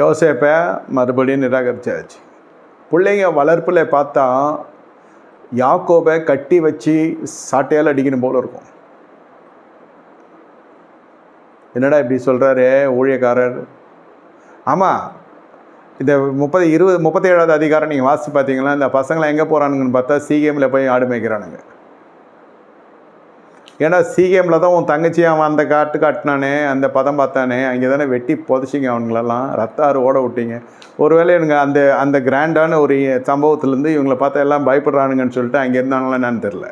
யோசேப்பை மறுபடியும் நிராகரிச்சாச்சு. பிள்ளைங்க வளர்ப்பில் பார்த்தா யாக்கோபை கட்டி வச்சு சாட்டையால் அடிக்கணும் போல் இருக்கும். என்னடா இப்படி சொல்கிறாரு ஊழியக்காரர்? ஆமாம் இந்த முப்பது இருபது முப்பத்தேழாவது அதிகாரம் நீங்கள் வாசித்து பார்த்தீங்கன்னா இந்த பசங்களை எங்கே போகிறானுங்கன்னு பார்த்தா சீகேமில் போய் ஆடு மேய்க்கிறானுங்க. ஏன்னா சிகேமில் தான் உன் தங்கச்சி அவன் அந்த காட்டு காட்டினானே அந்த பதம் பார்த்தானே அங்கே தானே வெட்டி புதைச்சிங்க அவங்களெல்லாம் ரத்த ஆறு ஓட விட்டீங்க. ஒருவேளை எனக்கு அந்த அந்த கிராண்டான ஒரு சம்பவத்துலேருந்து இவங்களை பார்த்தா எல்லாம் பயப்படுறானுங்கன்னு சொல்லிட்டு அங்கே இருந்தாங்களா என்னன்னு தெரில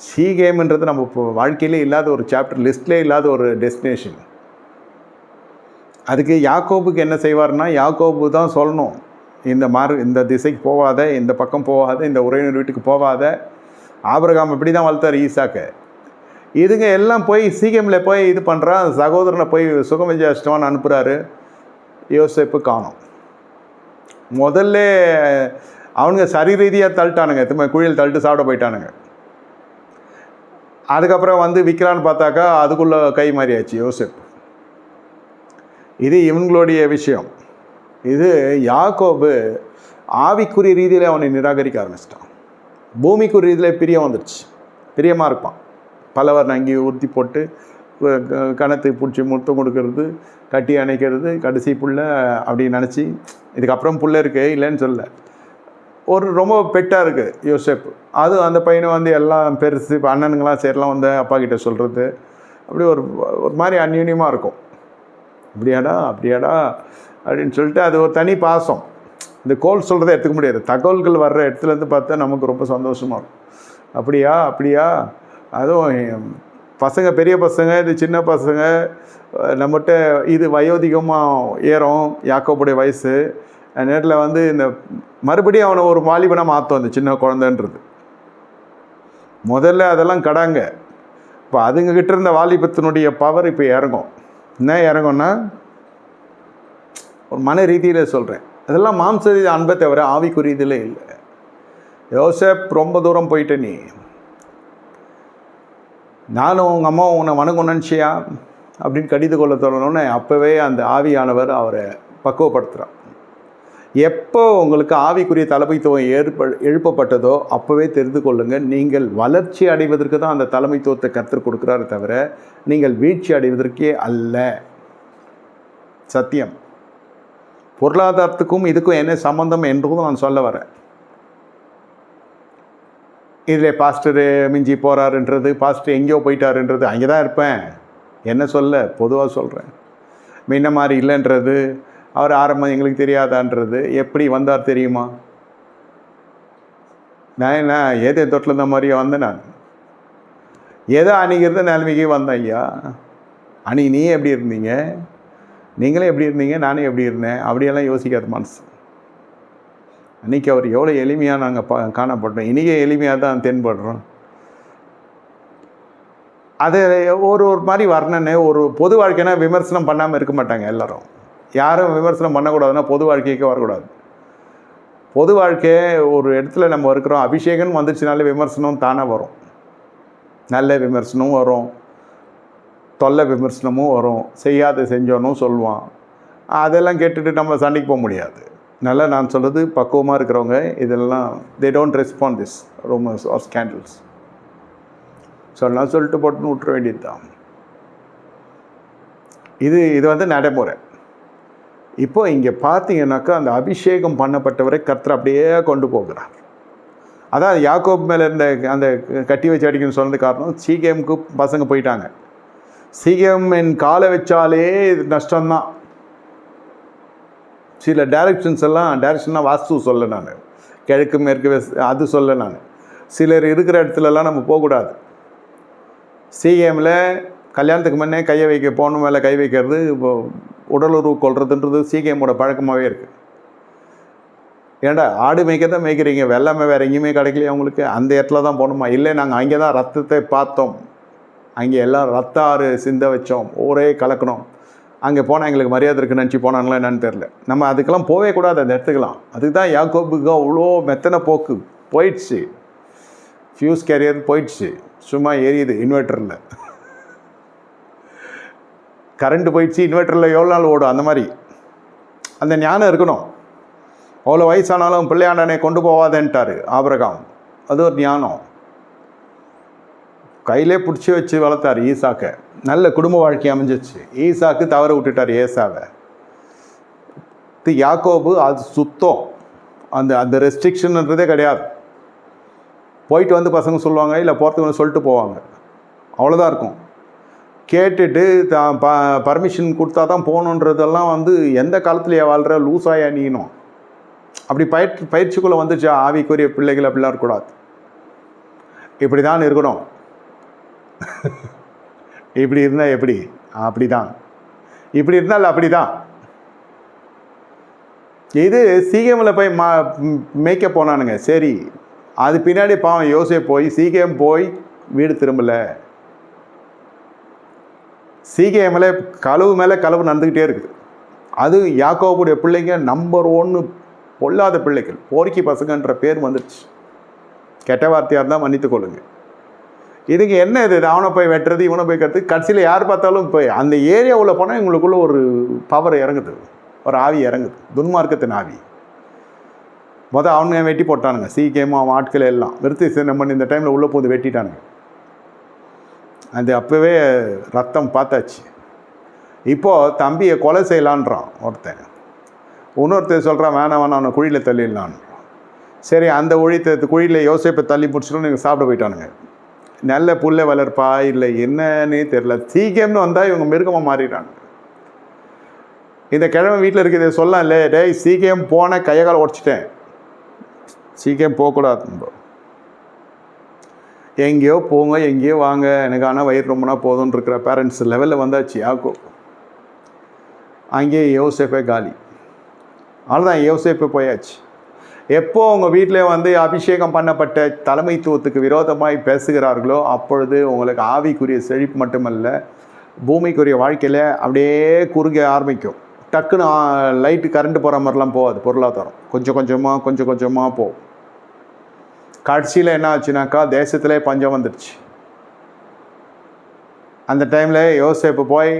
சி கேம்ன்றது நம்ம இப்போ வாழ்க்கையிலே இல்லாத ஒரு சாப்டர் லிஸ்ட்லேயே இல்லாத ஒரு டெஸ்டினேஷன் அதுக்கு யாக்கோபுக்கு என்ன செய்வார்னா யாக்கோபு தான் சொல்லணும். இந்த மார் இந்த திசைக்கு போகாத இந்த பக்கம் போகாத இந்த உறவினர் வீட்டுக்கு போகாத ஆபிரகாம் இப்படி தான் வளர்த்தார் ஈசாக்கு. இதுங்க எல்லாம் போய் சீக்கிரமில் போய் இது பண்ணுறான் சகோதரனை போய் சுகம் விஜயாஷ்டவான் அனுப்புகிறாரு யோசிப்பு காணும். முதல்ல அவனுங்க சரி ரீதியாக தள்ளிட்டானுங்க திரும்ப குழியில் தள்ளிட்டு சாப்பிட போயிட்டானுங்க. அதுக்கப்புறம் வந்து விற்கலான்னு பார்த்தாக்கா அதுக்குள்ளே கை மாறியாச்சு யோசிப் இது இவங்களுடைய விஷயம். இது யாக்கோபு ஆவிக்குரிய ரீதியில் அவனை நிராகரிக்க ஆரம்பிச்சிட்டான். பூமிக்கு ஒரு இதில் பிரியம் வந்துடுச்சு பிரியமாக இருப்பான். பலவர் நங்கி உறுத்தி போட்டு க- கணத்தை பிடிச்சி முத்தம் கொடுக்கறது கட்டி அணைக்கிறது கடைசி புள்ள அப்படின்னு நினச்சி இதுக்கப்புறம் புள்ள இருக்கு இல்லைன்னு சொல்ல ஒரு ரொம்ப பெட்டாக இருக்குது யோசேப். அது அந்த பையனை வந்து எல்லாம் பெருசு இப்போ அண்ணனுங்களாம் சேரலாம் வந்து அப்பா கிட்ட சொல்கிறது அப்படி ஒரு ஒரு மாதிரி அந்யூன்யமாக இருக்கும். இப்படியாடா அப்படியாடா அப்படின்னு சொல்லிட்டு அது ஒரு தனி பாசம். இந்த கோல் சொல்கிறத எடுத்துக்க முடியாது. தகவல்கள் வர்ற இடத்துலேருந்து பார்த்தா நமக்கு ரொம்ப சந்தோஷமாக இருக்கும். அப்படியா? அப்படியா? அதுவும் பசங்க பெரிய பசங்க இது சின்ன பசங்க நம்மகிட்ட இது வயோதிகமாக ஏறும் யாக்கோபுடைய வயசு. நேரில் வந்து இந்த மறுபடியும் அவனை ஒரு வாலிபனாக மாற்றும் அந்த சின்ன குழந்தைன்றது. முதல்ல அதெல்லாம் கடாங்க. இப்போ அதுங்கக்கிட்ட இருந்த வாலிபத்தினுடைய பவர் இப்போ இறங்கும். என்ன இறங்கும்னா ஒரு மன ரீதியில் சொல்கிறேன் அதெல்லாம் மாம்ச அன்பை தவிர ஆவிக்குரியதில் இல்லை. யோசப் ரொம்ப தூரம் போயிட்ட நீ. நானும் உங்கள் அம்மா உன்னை வணக்கம் நினச்சியா அப்படின்னு கடித கொள்ள தொடங்கினோன்னே அப்போவே அந்த ஆவியானவர் அவரை பக்குவப்படுத்துகிறார் எப்போ உங்களுக்கு ஆவிக்குரிய தலைமைத்துவம் ஏற்ப எழுப்பப்பட்டதோ அப்போவே தெரிந்து கொள்ளுங்கள் நீங்கள் வளர்ச்சி அடைவதற்கு தான் அந்த தலைமைத்துவத்தை கற்றுக் கொடுக்குறாரு தவிர நீங்கள் வீழ்ச்சி அடைவதற்கே அல்ல. சத்தியம். பொருளாதாரத்துக்கும் இதுக்கும் என்ன சம்பந்தம் என்றும் நான் சொல்ல வரேன். இதில் பாஸ்டரு மிஞ்சி போகிறாருன்றது பாஸ்டர் எங்கேயோ போயிட்டாருன்றது அங்கே தான் இருப்பேன். என்ன சொல்ல? பொதுவாக சொல்கிறேன் முன்ன மாதிரி இல்லைன்றது அவர் ஆரம்பம் எங்களுக்கு தெரியாதான்றது எப்படி வந்தார் தெரியுமா? நான் என்ன ஏதே தொட்டில் இருந்த மாதிரியே வந்தேன் நான். ஏதோ அன்றைக்கி இருந்த நிலைமைக்கு வந்தேன் ஐயா. அன்றைக்கி நீ எப்படி இருந்தீங்க? நீங்களே எப்படி இருந்தீங்க? நானே எப்படி இருந்தேன்? அப்படியெல்லாம் யோசிக்காத மனசு. அன்றைக்கி அவர் எவ்வளோ எளிமையாக நாங்கள் பா காணப்பட்டோம். இன்றைக்கே எளிமையாக தான் தென்படுறோம். அது ஒரு ஒரு மாதிரி வர்ணனை ஒரு பொது வாழ்க்கைனா விமர்சனம் பண்ணாமல் இருக்க மாட்டாங்க எல்லோரும். யாரும் விமர்சனம் பண்ணக்கூடாதுன்னா பொது வாழ்க்கைக்கு வரக்கூடாது. பொது வாழ்க்கையை ஒரு இடத்துல நம்ம இருக்கிறோம். அபிஷேகம் வந்துச்சுனாலே விமர்சனம் தானே வரும். நல்ல விமர்சனமும் வரும். தொல்லை விமர்சனமும் வரும். செய்யாத செஞ்சோனும் சொல்லுவான் அதெல்லாம் கேட்டுட்டு நம்ம சண்டைக்கு போக முடியாது. நல்லா நான் சொல்கிறது பக்குவமாக இருக்கிறவங்க இதெல்லாம் they don't respond this rumours or scandals சொல்லலாம் சொல்லிட்டு போட்டுன்னு விட்டுற வேண்டியது தான் இது இது வந்து நடைமுறை. இப்போ இங்கே பார்த்தீங்கன்னாக்கா அந்த அபிஷேகம் பண்ணப்பட்டவரை கர்த்தர் அப்படியே கொண்டு போகிறார். அதான் யாக்கோப் மேலே இருந்த அந்த கட்டி வச்சு அடிக்கணும்னு சொன்னது காரணம் சீகேமுக்கு பசங்க போயிட்டாங்க. சீகேம் என் காலை வச்சாலே இது நஷ்டம்தான். சில டைரக்ஷன்ஸ் எல்லாம் டைரக்ஷனாக வாஸ்து சொல்ல நான். கிழக்கு மேற்கு அது சொல்ல நான். சிலர் இருக்கிற இடத்துலலாம் நம்ம போகக்கூடாது. சிஎம்மில் கல்யாணத்துக்கு முன்னே கையை வைக்க போன மேலே கை வைக்கிறது இப்போ உடலுறவு கொள்றதுன்றது சிகேமோட பழக்கமாகவே இருக்குது ஏன்டா ஆடு மேய்க்க தான் மேய்க்கிறீங்க வெள்ளாமை வேறு எங்கேயுமே கிடைக்கலையே அவங்களுக்கு அந்த இடத்துல தான் போகணுமா? இல்லை நாங்கள் அங்கே தான் ரத்தத்தை பார்த்தோம். அங்கே எல்லாம் ரத்த ஆறு சிந்த வச்சோம். ஒரே கலக்கணும் அங்கே போனால் எங்களுக்கு மரியாதை இருக்குன்னு நினச்சி போனாங்களா என்னன்னு தெரில நம்ம அதுக்கெல்லாம் போகவே கூடாது அந்த இடத்துக்கெல்லாம் அதுக்கு தான் யாக்கோபுக்கு அவ்வளோ மெத்தனை போக்கு. போயிடுச்சு. ஃபியூஸ் கேரியர் போயிடுச்சு. சும்மா எரியுது இன்வெர்ட்டரில் கரண்ட் போயிடுச்சு இன்வெர்ட்டரில் எவ்வளோ நாள் ஓடும் அந்த மாதிரி. அந்த ஞானம் இருக்கணும். அவ்வளோ வயசானாலும் பிள்ளையாண்டனை கொண்டு போவாதேன்ட்டார் ஆபரகாம். அது ஒரு ஞானம். கையிலே பிடிச்சி வச்சு வளர்த்தார் ஈசாக்கை. நல்ல குடும்ப வாழ்க்கை அமைஞ்சிச்சு. ஈசாக்கு தவற விட்டுட்டார் ஏசாவை. யாக்கோபு அது சுத்தம். அந்த அந்த ரெஸ்ட்ரிக்ஷன்ன்றதே கிடையாது. போயிட்டு வந்து பசங்க சொல்லுவாங்க இல்லை போகிறதுக்கு வந்து சொல்லிட்டு போவாங்க. அவ்வளோதான் இருக்கும். கேட்டுட்டு தான் ப பர்மிஷன் கொடுத்தா தான் போகணுன்றதெல்லாம் வந்து எந்த காலத்துலேயே வாழ்கிற லூஸாக நீனும் அப்படி பயிற்சி பயிற்சிக்குள்ளே வந்துச்சா ஆவிக்குரிய பிள்ளைகள் அப்படிலாம் இருக்கக்கூடாது. இப்படி தான் இருக்கணும். இப்படி இருந்தால் எப்படி? அப்படி தான் இப்படி இருந்தால் அப்படி தான் இது சீக்கிரமில் போய் மா மேய்க்க போனானுங்க. சரி. அது பின்னாடி பாவம் யோசே போய் சீக்கிரம் போய் வீடு திரும்பலை. சீக்கிரமில் கழுவு மேலே கழுவு நடந்துக்கிட்டே இருக்குது. அது யாக்கோபுடைய பிள்ளைங்க நம்பர் ஒன்று பொல்லாத பிள்ளைகள். போர்க்கி பசங்கன்ற பேர் வந்துடுச்சு கெட்ட வார்த்தையாக இருந்தால் மன்னித்து இதுக்கு என்ன இது? அவனை போய் வெட்டுறது இவனை போய் கற்று கடைசியில் யார் பார்த்தாலும் இப்போ அந்த ஏரியா உள்ள போனால் இவங்களுக்குள்ள ஒரு பவர் இறங்குது. ஒரு ஆவி இறங்குது. துன்மார்க்கத்தின் ஆவி. மொதல் அவனுங்க வெட்டி போட்டானுங்க. சீக்கிரமாக அவன் ஆட்கள் எல்லாம் விருத்தி சின்ன பண்ணி இந்த டைமில் உள்ளே போது வெட்டிட்டானுங்க. அது அப்போவே ரத்தம் பார்த்தாச்சு. இப்போது தம்பியை கொலை செய்யலான்றான் ஒருத்தன். இன்னொருத்தர் சொல்கிறான் வேணாம் வேணாம் அவனை குழியில் தள்ளிடலான்றான். சரி அந்த ஒழித்த குழியில் யோசிப்பை தள்ளி பிடிச்சிட்டு நீங்கள் சாப்பிட போயிட்டானுங்க. நல்ல புல்லை வளர்ப்பா இல்லை என்னன்னே தெரில சீக்கிரம்னு வந்தால் இவங்க மிருகமாக மாறிடுறாங்க. இந்த கிழமை வீட்டில் இருக்கிறத சொல்லலாம் டேய் சீக்கிரம் போன கையை உடச்சிட்டேன். சீக்கிரம் போகக்கூடாது எங்கேயோ போங்க எங்கேயோ வாங்க. எனக்கு ஆனால் வயிறு ரொம்பனா போதும்னு இருக்கிற பேரண்ட்ஸ் லெவலில் வந்தாச்சு யாக்கோ அங்கேயே யோசேஃபே காலி. அவ்வளோதான் யோசேப்பே போயாச்சு. எப்போ உங்கள் வீட்டில் வந்து அபிஷேகம் பண்ணப்பட்ட தலைமைத்துவத்துக்கு விரோதமாய் பேசுகிறார்களோ அப்பொழுது உங்களுக்கு ஆவிக்குரிய செழிப்பு மட்டுமல்ல பூமிக்குரிய வாழ்க்கையில் அப்படியே குறுக ஆரம்பிக்கும். டக்குன்னு லைட்டு கரண்ட் போகிற மாதிரிலாம் போகாது பொருளாதாரம். கொஞ்சம் கொஞ்சமாக கொஞ்சம் கொஞ்சமாக போகும். கடைசியில் என்ன ஆச்சுனாக்கா தேசத்திலே பஞ்சம் வந்துடுச்சு. அந்த டைமில் யோசேப்பு போய்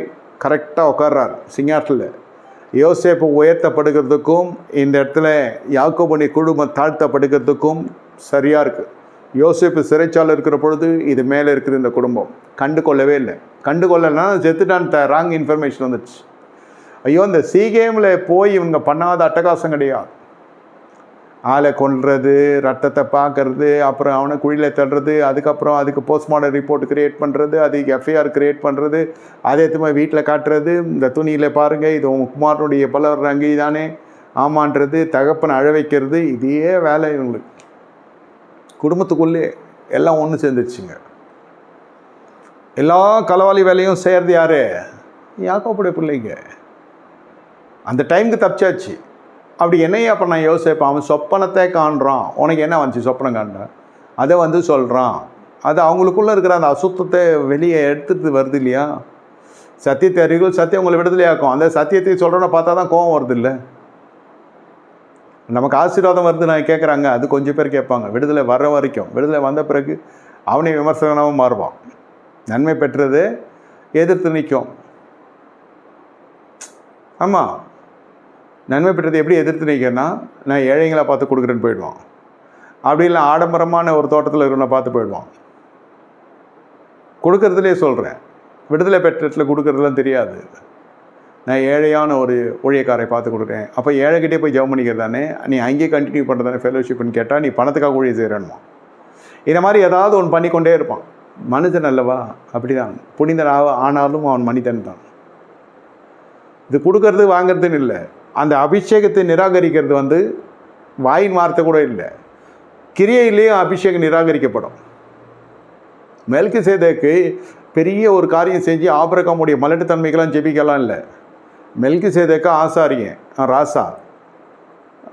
கரெக்டாக உட்கார்றாரு சிங்காட்டில் யோசேப்பு உயர்த்தப்படுகிறதுக்கும் இந்த இடத்துல யாக்கோபனி குடும்பம் தாழ்த்தப்படுகிறதுக்கும் சரியாக இருக்குது யோசேப்பு சிறைச்சாலை இருக்கிற பொழுது இது மேலே இருக்கிற இந்த குடும்பம். கண்டு கொள்ளவே இல்லை. கண்டு கொள்ளலைன்னா செத்துட்டான் ராங் இன்ஃபர்மேஷன் வந்துடுச்சு. ஐயோ இந்த சீகேமில் போய் இவங்க பண்ணாத அட்டகாசம் கிடையாது. ஆளை கொள்வது ரத்தத்தை பார்க்கறது அப்புறம் அவனை குழியில் தள்ளுறது அதுக்கப்புறம் அதுக்கு போஸ்ட்மார்ட்டம் ரிப்போர்ட் கிரியேட் பண்ணுறது அதுக்கு எஃப்ஐஆர் கிரியேட் பண்ணுறது அதே திரும்ப வீட்டில் காட்டுறது இந்த துணியில் பாருங்கள் இது உங்கள் குமாரனுடைய பலர் அங்கே தானே ஆமான்றது தகப்பனை அழ வைக்கிறது இதே வேலை இவங்களுக்கு. குடும்பத்துக்குள்ளே எல்லாம் ஒன்று சேர்ந்துருச்சுங்க. எல்லா களவாளி வேலையும் செய்கிறது யார்? யாக்கோப்புடைய பிள்ளைங்க. அந்த டைமுக்கு தப்பிச்சாச்சு. அப்படி என்னையா அப்போ நான் யோசிப்பேன் அவன் சொப்பனத்தை காண்றான். உனக்கு என்ன வந்துச்சு சொப்பனம் காண்றேன் அதை வந்து சொல்கிறான் அது அவங்களுக்குள்ளே இருக்கிற அந்த அசுத்தத்தை வெளியே எடுத்துட்டு வருது இல்லையா? சத்தியத்தை அறிவு சத்தியம் உங்களை விடுதலையாக்கும் அந்த சத்தியத்தை சொல்கிறோன்னு பார்த்தா தான் கோவம் வருது இல்லை? நமக்கு ஆசீர்வாதம் வருது நான் கேட்குறாங்க அது கொஞ்சம் பேர் கேட்பாங்க. விடுதலை வர்ற வரைக்கும். விடுதலை வந்த பிறகு அவனை விமர்சனமாகவும் மாறுவான். நன்மை பெற்றது எதிர்த்து நிற்கும். ஆமாம் நன்மை பெற்றது எப்படி எதிர்த்து நிற்கிறேன்னா நான் ஏழைங்களை பார்த்து கொடுக்குறேன்னு போயிடுவான். அப்படி இல்லை ஆடம்பரமான ஒரு தோட்டத்தில் இருக்கிறவனை பார்த்து போயிடுவான். கொடுக்கறதுலே சொல்கிறேன் விடுதலை பெற்றத்தில் கொடுக்கறதுலாம் தெரியாது. நான் ஏழையான ஒரு ஊழியக்காரை பார்த்து கொடுக்குறேன். அப்போ ஏழைக்கிட்டே போய் ஜெபம் பண்ணிக்கிறது தானே? நீ அங்கேயே கண்டினியூ பண்ணுறதானே ஃபெலோஷிப்னு கேட்டால் நீ பணத்துக்காக ஊழிய செய்கிறேன்மா இதை மாதிரி ஏதாவது ஒன்று பண்ணிக்கொண்டே இருப்பான். மனிதன் அல்லவா? அப்படிதான். புனிதன் ஆ- ஆனாலும் அவன் மனிதன் தான். இது கொடுக்கறது வாங்குறதுன்னு இல்லை. அந்த அபிஷேகத்தை நிராகரிக்கிறது வந்து வாயின் வார்த்தை கூட இல்லை. கிரியையிலேயும் அபிஷேகம் நிராகரிக்கப்படும். மெல்கு சேதேக்கு பெரிய ஒரு காரியம் செஞ்சு ஆபரகமுடைய மலட்டுத்தன்மைக்கெல்லாம் ஜெபிக்கலாம் இல்லை. மெல்கு சேதேக்கா ஆசாரியன் ஆ, ராசா.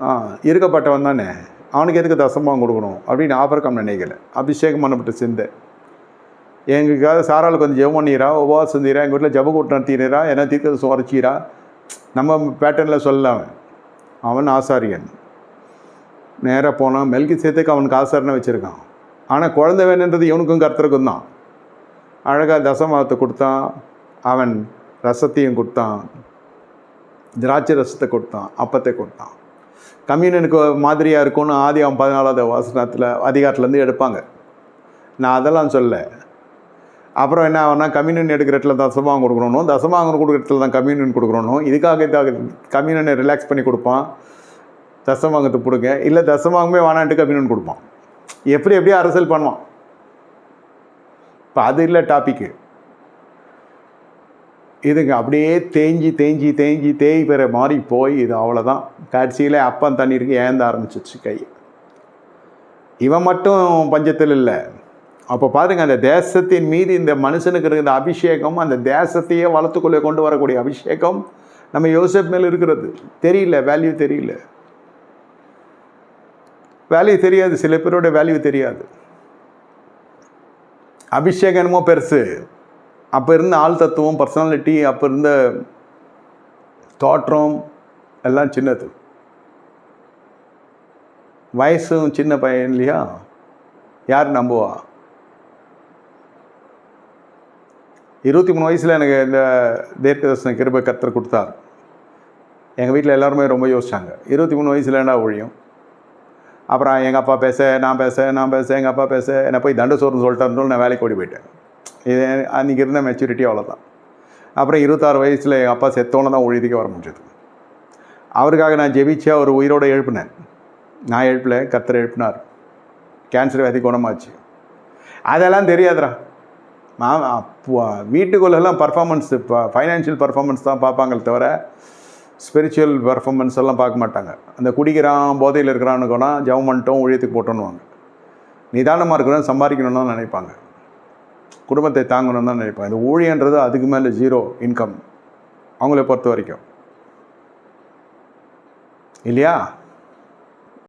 ஆ இருக்கப்பட்டவன் தானே. அவனுக்கு எதுக்கு தசமாக கொடுக்கணும் அப்படின்னு ஆபரகம் நினைக்கல. அபிஷேகம் பண்ணப்பட்ட சிந்தை. எங்களுக்காக சாராளுக்கு வந்து ஜெபம் பண்ணிடுறா உபவாசம் செஞ்சீரா எங்கள் வீட்டில் ஜப கூட்டம் நடத்திடுறா என்ன தீர்க்கதை சுவரைச்சீரா நம்ம பேட்டர்னில் சொல்லலாம் அவன். அவன் ஆசாரியன். நேராக போனான் மெல்கி சேர்த்துக்கு அவனுக்கு ஆசாரனை வச்சுருக்கான். ஆனால் குழந்தை வேணுன்றது இவனுக்கும் கருத்தருக்கும் தான். அழகாக தசமாவத்தை கொடுத்தான். அவன் ரசத்தையும் கொடுத்தான். திராட்சை ரசத்தை கொடுத்தான். அப்பத்தை கொடுத்தான். கம்யூனனுக்கு மாதிரியாக இருக்கும்னு ஆதி அவன் பதினாலாவது வாசனத்தில் அதிகாரத்துலேருந்து எடுப்பாங்க. நான் அதெல்லாம் சொல்ல அப்புறம் என்ன ஆகும்னா கம்யூனியன் எடுக்கிற இடத்துல தசமாகம் கொடுக்குறோனும் தசமாகம் கொடுக்குற இடத்துல தான் கம்யூனியன் கொடுக்குறோனும் இதுக்காக இதாக கம்யூனியனை ரிலாக்ஸ் பண்ணி கொடுப்பான். தசமாகத்தை கொடுங்க இல்லை தசமாகமே வேணான்ட்டு கம்யூனியன் கொடுப்பான். எப்படி எப்படி அரசியல் பண்ணுவான்? இப்போ அது இல்லை டாப்பிக்கு இதுங்க அப்படியே தேஞ்சி தேஞ்சி தேஞ்சி தேய் பெற மாதிரி போய் இது அவ்வளோதான் கடைசியில் அப்பம் தண்ணீருக்கு ஏந்த ஆரம்பிச்சிச்சு கை இவன் மட்டும் பஞ்சத்தில் இல்லை. அப்போ பாருங்க அந்த தேசத்தின் மீது இந்த மனுஷனுக்கு இருக்கிற அபிஷேகம் அந்த தேசத்தையே வளர்த்துக்குள்ளே கொண்டு வரக்கூடிய அபிஷேகம் நம்ம யோசப் மேல் இருக்கிறது. தெரியல வேல்யூ தெரியல. வேல்யூ தெரியாது சில பேரோட வேல்யூ தெரியாது. அபிஷேகம் என்னமோ பெருசு. அப்போ இருந்த ஆள் தத்துவம் பர்சனாலிட்டி அப்போ இருந்த தோற்றம் எல்லாம் சின்னது. வயசும் சின்ன பையன் இல்லையா? யார் நம்புவா? இருபத்தி மூணு வயசில் எனக்கு இந்த தீர்க்கதர்சன கிருபை கத்தர் கொடுத்தார். எங்கள் வீட்டில் எல்லாருமே ரொம்ப யோசிச்சாங்க. இருபத்தி மூணு வயசில் என்ன ஒழியும்? அப்புறம் எங்கள் அப்பா பேச நான் பேச நான் பேச எங்கள் அப்பா பேச என்னை போய் தண்டு சோறுன்னு சொல்லிட்டாருன்னு நான் வேலைக்கு ஓடி போயிட்டேன். இது அன்றைக்கி இருந்த மெச்சூரிட்டி அவ்வளோதான் அப்புறம் இருபத்தாறு வயசில் எங்கள் அப்பா செத்தோன்னு தான் ஒழிதிக்க வர முடிஞ்சது. அவருக்காக நான் ஜெபிச்சு அவர் உயிரோடு எழுப்பினேன். நான் எழுப்பல கத்தர் எழுப்பினார். கேன்சர் வியாதி குணமாச்சு. அதெல்லாம் தெரியாதுடா. மா வீட்டுக்குள்ளெல்லாம் பர்ஃபார்மன்ஸ் இப்போ ஃபைனான்ஷியல் பர்ஃபார்மன்ஸ் தான் பார்ப்பாங்களே தவிர ஸ்பிரிச்சுவல் பர்ஃபார்மன்ஸ் எல்லாம் பார்க்க மாட்டாங்க. அந்த குடிக்கிறான் போதையில் இருக்கிறான்னு கூட ஜவம் பண்ணிட்டோம் ஊழியத்துக்கு போட்டோன்னுவாங்க. நிதானமாக இருக்கிறோம் சம்பாதிக்கணும்னு தான் நினைப்பாங்க. குடும்பத்தை தாங்கணும்னு தான் நினைப்பாங்க. இந்த ஊழியன்றது அதுக்கு மேலே ஜீரோ இன்கம் அவங்கள பொறுத்த வரைக்கும். இல்லையா?